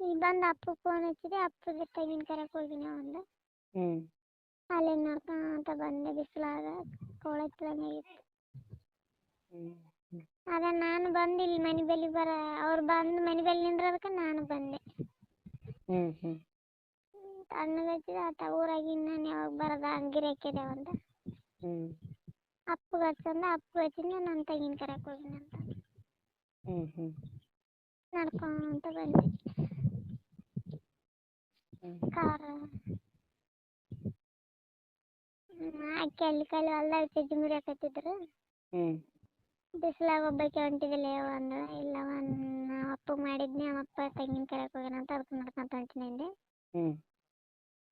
ಈಗ ಬಂದು ಅಪ್ಪಗೆ ಫೋನ್ ಹಚ್ಚಿದೆ ಅಪ್ಪಗೆ ತೆಂಗಿನ ಕರಕ್ಕೆ ಹೋಗಿನಿ ಒಂದು ಹ್ಞೂ ಅಲ್ಲಿ ನೋಡ್ಕೊಂತ ಬಂದೆ ಬಿಸಿಲಾಗ ಕೋಳತ್ಲಾಗಿತ್ತು ಆಗಿತ್ತು. ಅದ ನಾನು ಬಂದು ಇಲ್ಲಿ ಮನೆ ಬಳಿ ಬರ ಅವ್ರು ಬಂದು ಮನೆ ಬಳಿ ನಿಂದ್ರದಕ್ಕೆ ನಾನು ಬಂದೆ. ಹ್ಞೂ ಹ್ಞೂ ತಣ್ಣಗೆ ಹಚ್ಚಿದೆ ಆತ ಊರಾಗಿನ ನಾನು ಯಾವಾಗ ಬರೋದ ಹಾಕಿದೆ ಅಂತ. ಹ್ಞೂ ಅಪ್ಪಗೆ ಹಚ್ಚಂದ ಅಪ್ಪಗೆ ಹಚ್ಚಿದ್ನ ನಾನು ತೆಂಗಿನ ಕರಕ್ಕೆ ಹೋಗಿನಿ ಅಂತ. ಹ್ಞೂ ಹ್ಞೂ ನಡ್ಕೊಂತ ಬಂದೆ. ಕಾರ ಅಕ್ಕಿ ಅಲ್ಲಿ ಕೈಲಿ ಹೊಲ್ದಾಗ ಚಜ್ಜಿ ಮುರಿಯಾಕತ್ತಿದ್ರು ಹ್ಞೂ ಬಿಸಿಲಾಗ ಒಬ್ಬಾಕಿ ಹೊಂಟಿದಿಲ್ಲ ಯಾವ ಅಂದ ಇಲ್ಲ ನಮ್ಮ ಅಪ್ಪ ಮಾಡಿದ್ನಿ ನಮ್ಮ ಅಪ್ಪ ತೆಂಗಿನ ಕರಕ್ಕೆ ಹೋಗ್ಯಾನ ಅಂತ ಅದಕ್ಕೆ ನಡ್ಕೊಂತ ಹೊಂಟಿನಿ ಅಂದೆ.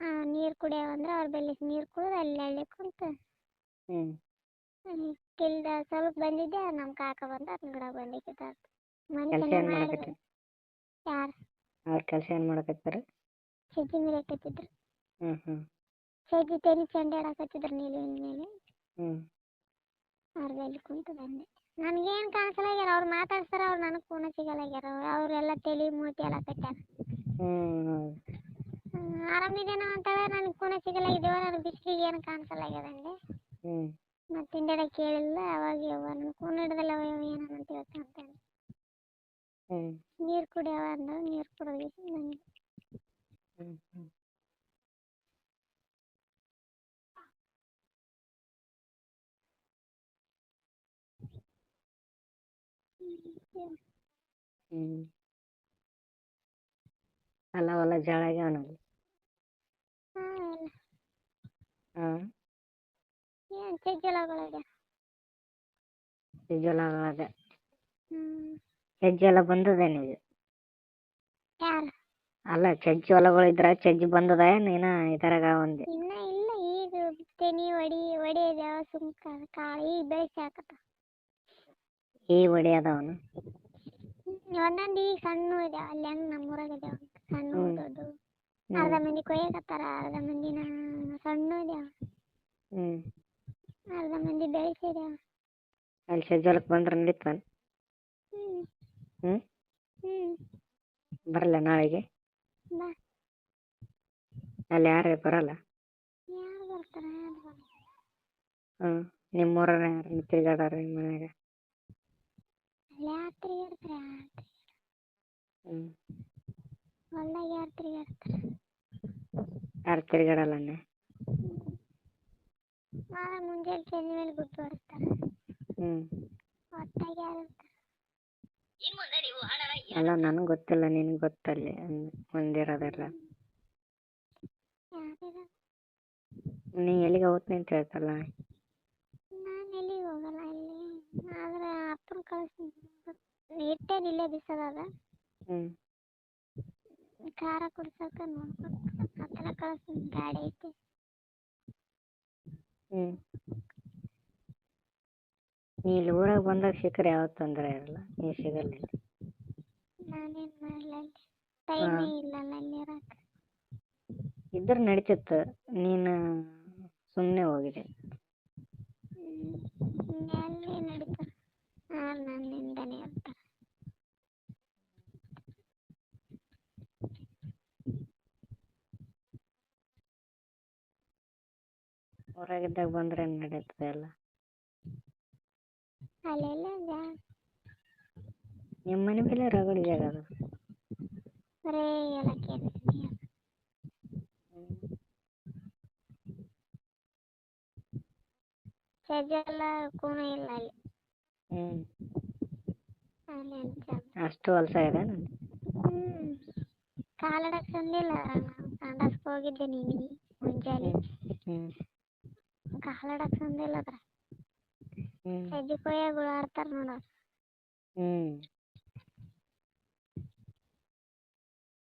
ಆ ನೀರು ಕುಡಿಯವ ಅಂದ್ರೆ ಅವ್ರ ಬಲ್ಲಿ ನೀರು ಕುಡಿದು ಅಲ್ಲಿ ಹಳ್ಳಿ ಕುಂತ. ಹ್ಮ್. ಕಿಲ್ದ ಸ್ವಲ್ಪ ಬಂದಿದ್ದೆ ನಮ್ಮ ಕಾಕ ಬಂದ ಅದನ್ನ ಗಿಡ ಬಂದಿಕ್ಕಿದ್ದ ಮನೆ ಕೆಲಸ ಚೆನ್ನಾಗಿ ಏನು ಮಾಡಿದ್ರು ಯಾರು? ಅವ್ರ ಕೆಲಸ ಏನು ಮಾಡಕತ್ತಾರ? ಸಜ್ಜಿ ಮೇಲೆ ಹ್ಞೂ ಹ್ಞೂ ಸಜ್ಜಿ ತೆನಿ ಚೆಂಡೆ ಆಡಾಕತ್ತಿದ್ರು ನೀಲಿ ಮೇಲೆ. ಅವ್ರ ಅಲ್ಲಿ ಕುಂತು ಬಂದೆ. ನನಗೇನು ಕಾಣಿಸಲಾಗ್ಯಾರ ಅವ್ರು ಮಾತಾಡ್ತಾರ ಅವ್ರು ನನಗೆ ಫೋನ್ ಸಿಗಲಾಗ್ಯಾರ ಅವರೆಲ್ಲ ತೆಲಿ ಮೂತಿ ಎಲ್ಲ ಕಟ್ಟಾರ ಹ್ಮ್ ಆರಾಮಿದೇನೋ ಅಂತಾಳೆ ನನಗೆ ಫೋನ್ ಸಿಗಲಾಗಿದ್ದೇವ ನನಗೆ ಬಿಸಿಲಿಗೆ ಏನು ಕಾಣಿಸಲಾಗ್ಯದಂಗೆ ಹ್ಞೂ ಮತ್ತೆ ಹಿಂದೆಡೆ ಕೇಳಿಲ್ಲ ಅವಾಗ ಯವ್ವ ನನ್ನ ಫೋನ್ ಹಿಡ್ದಲ್ಲ ಯವ್ವ ಏನಂತ ಅಂತ ಹೇಳ್ತಾನೆ ಹ್ಞೂ ನೀರು ಕುಡಿಯವ ಅಂದ ನೀರು ಕುಡಿದ್ವಿ ಬಂದೆ ಹ್ಞೂ ಅಲ್ಲ ಹೊಲ ಜಳ ಆಗ್ಯಾವನಲ್ಲಿ ಹಾಂ ಹಾಂ. ಏನು ಸಜ್ಜಲಗಳದ ಹೆಜ್ಜೆಲ್ಲ ಅದ ಹ್ಞೂ ಹೆಜ್ಜೆ ಎಲ್ಲ ಬಂದದ ನಿಮಗೆ ಅಲ್ಲ ಚಜ್ಜಿ ಹೊಲಗಳು ಇದ್ರ ಚಜ್ಜಿ ಬಂದದ ನೀನ ಇದ್ರಾಗ ಒಂದೆ? ಇನ್ನ ಇಲ್ಲ ಈಗ ತೆನಿ ಒಡಿ ಒಡೆಯದ ಸುಮ್ಕ ಕಾಳಿ ಬೆಳೆ ಬೆಳೆಸಿ ಹಾಕತ್ತ ಈ ಹೊಡಿ ಅದಾವನು ಒಂದೊಂದು ಈಗ ಸಣ್ಣ ಇದೆ ಅಲ್ಲಿ ಹೆಂಗ್ ನಮ್ಮೂರಾಗ ಇದೆ ಸಣ್ಣ ಹ್ಮ್. ದೊಡ್ಡ ಅರ್ಧ ಮಂದಿ ಕೊಯ್ಯಕತ್ತಾರ ಅರ್ಧ ಮಂದಿನ ಸಣ್ಣ ಇದೆ ಹ್ಞೂ ಅರ್ಧ ಮಂದಿ ಬೆಳೆಸಿದೆ ಅಲ್ಲಿ ಸಜ್ಜಲಕ್ ಬಂದ್ರ ನಡೀತಾನ ಹ್ಞೂ ಹ್ಞೂ ಬರಲ್ಲ ನಾಳೆಗೆ? ಬಾ. ಅಲ್ಲಿ ಯಾರು ಬರಲ್ಲ? ಯಾರು ಬರ್ತಾರ ಯಾರು ಬರಲ್ಲ. ಹ್ಞೂ ನಿಮ್ಮೂರನ್ನ ಯಾರು ತಿರ್ಗಾಡಾರ ನಿಮ್ಮ ಮನ್ಯಾಗ ಅಲ್ಲಿ ಯಾರು ತಿರ್ಗಾಡ್ತಾರೆ ಯಾರು ಹ್ಞೂ ಹೊಲ್ದಾಗ ಯಾರು ತಿರ್ಗಾಡ್ತಾರೆ ಯಾರು ತಿರ್ಗಾಡಲ್ಲ ಅನ್ನೆ ನಾಳೆ ಮುಂಜಾನೆ ಸಂಜೆ ಮೇಲೆ ಬಿಟ್ಟು ಬರ್ತಾರೆ ಹ್ಞೂ ಹೊತ್ತಾಗ ಯಾರು ಇರ್ತಾರೆ? ಅಲ್ಲ ನನಗೆ ಗೊತ್ತಿಲ್ಲ ನಿನಗೆ ಗೊತ್ತಲ್ಲಿ. ಮುಂದಿರೋದೆಲ್ಲ ಯಾರಿಲ್ಲ ನೀ ಎಲ್ಲಿಗೆ ಹೋಗ್ತೀನಿ ಅಂತ ಹೇಳ್ತಲ್ಲ? ನಾನು ಎಲ್ಲಿಗೆ ಹೋಗಲ್ಲ ಇಲ್ಲಿ ಆದ್ರೆ ಅಪ್ಪನ ಕಳಿಸ್ತೀನಿ ಇಟ್ಟೇನು ಇಲ್ಲೇ ಬಿಸೋದದ ಖಾರ ಕುಡ್ಸಕ್ಕೆ ನೋಡ್ಬೇಕು. ಕಳಿಸ್ತೀನಿ ಗಾಡಿ ಐತಿ. ನೀ ಇಲ್ಲಿ ಊರಾಗ ಬಂದಾಗ ಸಿಕ್ಕರೆ ಯಾವ ತೊಂದರೆ ಇರಲ್ಲ. ನೀ ಸಿಗಲ್ಲ ನಾನೇನ್ ನಾನೇನು ಮಾಡಲ್ಲ ಅಲ್ಲಿ? ಟೈಮೇ ಇಲ್ಲಲ್ಲ ಅಲ್ಲಿ ಇರಕ್ಕೆ ಇದ್ರೆ ನಡೀತಿತ್ತು. ನೀನು ಸುಮ್ಮನೆ ಹೋಗಿದೆ ಎಲ್ಲಿ ನಡೀತಾರೆ ಹಾಂ ನನ್ನಿಂದನೇ ಇರ್ತಾರೆ ಊರಾಗಿದ್ದಾಗ ಬಂದ್ರೆ ನಡೀತದೆ ಎಲ್ಲ? ಅಲ್ಲೆಲ್ಲ ನಿಮ್ಮ ಮನೆ ಮೇಲೆ ರಗಡಿ ಜಾಗ ಅದು ಬರೇ ಏಲಕ್ಕಿ ನೀರು ಸಜ್ಜೆಲ್ಲ ಕೂನ ಇಲ್ಲ ಅಲ್ಲಿ. ಹ್ಮ್. ಅಲ್ಲಿ ಅಂತ. ಅಷ್ಟು ಹೊಲ್ಸ ಇದೆ ನಾನು ಹ್ಞೂ ಕಾಲಾಡಕ್ಕೆ ತಂದಿಲ್ಲ. ಕಾಂಡಸ್ಗೆ ಹೋಗಿದ್ದೆ ನೀನು ಮುಂಜಾನೆ. ಹ್ಞೂ ಕಾಲಾಡಕ್ಕೆ ತಂದಿಲ್ಲ ಅದ್ರ ಹ್ಞೂ ಸಜ್ಜೆ ಕೊಯ್ಯಾಗ ಆಡ್ತಾರೆ ನೋಡು ಹ್ಞೂ